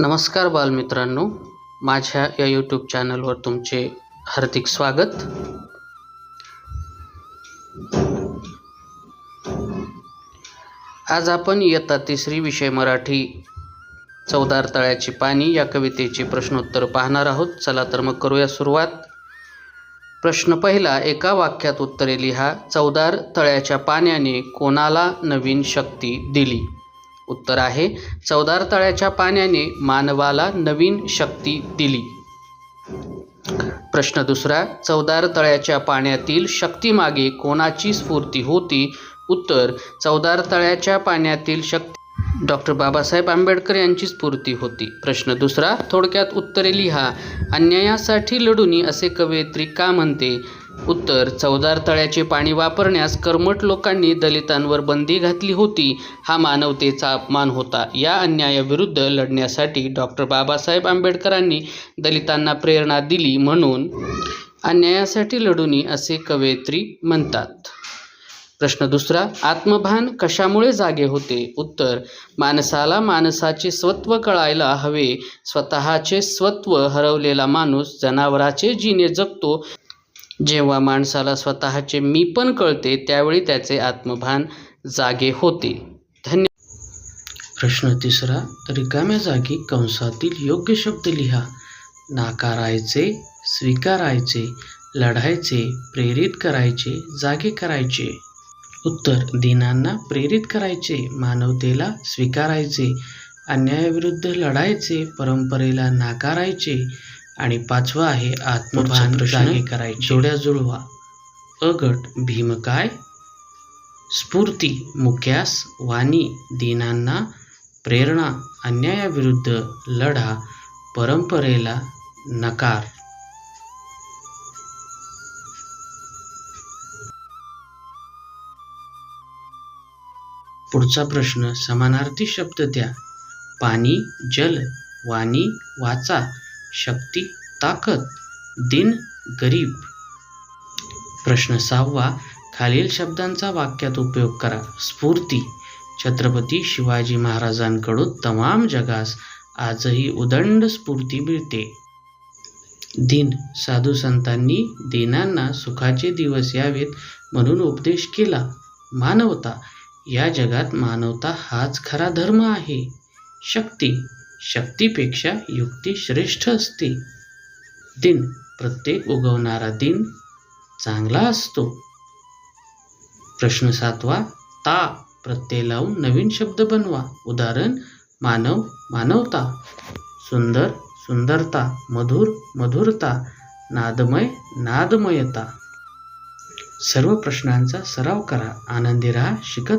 नमस्कार बालमित्रांनो. माझ्या या यूट्यूब चॅनलवर तुमचे हार्दिक स्वागत. आज आपण इयत्ता तिसरी विषय मराठी चौदार तळ्याची पाणी या कवितेचे प्रश्नोत्तर पाहणार आहोत. चला तर मग करूया सुरुवात. प्रश्न पहिला एका वाक्यात उत्तरे लिहा. चौदार तळ्याच्या पाण्याने कोणाला नवीन शक्ती दिली? उत्तर आहे. चवदार तळ्याच्या पाण्याने मानवाला नवीन शक्ती दिली. प्रश्न दुसरा चवदार तळ्याच्या पाण्यातील शक्तीमागे कोणाची स्फूर्ती होती? उत्तर चवदार तळ्याच्या पाण्यातील शक्ती डॉक्टर बाबासाहेब आंबेडकर यांची स्फूर्ती होती. प्रश्न दुसरा थोडक्यात उत्तरे लिहा. अन्यायासाठी लढुनी असे कवयित्री का म्हणते? उत्तर चवदार तळ्याचे पाणी वापरण्यास कर्मठ लोकांनी दलितांवर बंदी घातली होती हा मानवतेचा अपमान होता. या अन्यायाविरुद्ध लढण्यासाठी डॉक्टर बाबासाहेब आंबेडकरांनी दलितांना प्रेरणा दिली म्हणून अन्यायासाठी लढुनी असे कवयित्री म्हणतात. प्रश्न दुसरा आत्मभान कशामुळे जागे होते? उत्तर माणसाला माणसाचे स्वत्व कळायला हवे. स्वतःचे स्वत्व हरवलेला माणूस जनावराचे जीने जगतो. जेव्हा माणसाला स्वतःचे मी पण कळते त्यावेळी त्याचे आत्मभान जागे होते. धन्य प्रश्न तिसरा रिकाम्या जागी कंसातील योग्य शब्द लिहा. नाकारायचे स्वीकारायचे लढायचे प्रेरित करायचे जागे करायचे. उत्तर दिनांना प्रेरित करायचे मानवतेला स्वीकारायचे अन्यायाविरुद्ध लढायचे परंपरेला नाकारायचे आणि पाचवा आहे आत्मभान जागे करायचे. जोड्या जुळवा. अ गट भीमकाय स्फूर्ती मुक्यास वाणी दिनांना प्रेरणा अन्यायाविरुद्ध लढा परंपरेला नकार. पुढचा प्रश्न समानार्थी शब्द द्या. पाणी जल वाणी वाचा. शक्ती ताकद दिन गरीब. प्रश्न सहावा खालील शब्दांचा वाक्यात उपयोग करा. स्फूर्ती. छत्रपती शिवाजी महाराजांकडून तमाम जगास आजही उदंड स्फूर्ती मिळते. दिन. साधू संतांनी दिनांना सुखाचे दिवस यावेत म्हणून उपदेश केला. मानवता. या जगात मानवता हाच खरा धर्म आहे. शक्ती. शक्तीपेक्षा युक्ती श्रेष्ठ असते. दिन प्रत्येक उगवणारा दिन चांगला असतो. प्रश्न सातवा ता प्रत्यय लावून नवीन शब्द बनवा. उदाहरण मानव मानवता. सुंदर सुंदरता. मधुर मधुरता. नादमय नादमयता. सर्व प्रश्नांचा सराव करा. आनंदी राहा शिकत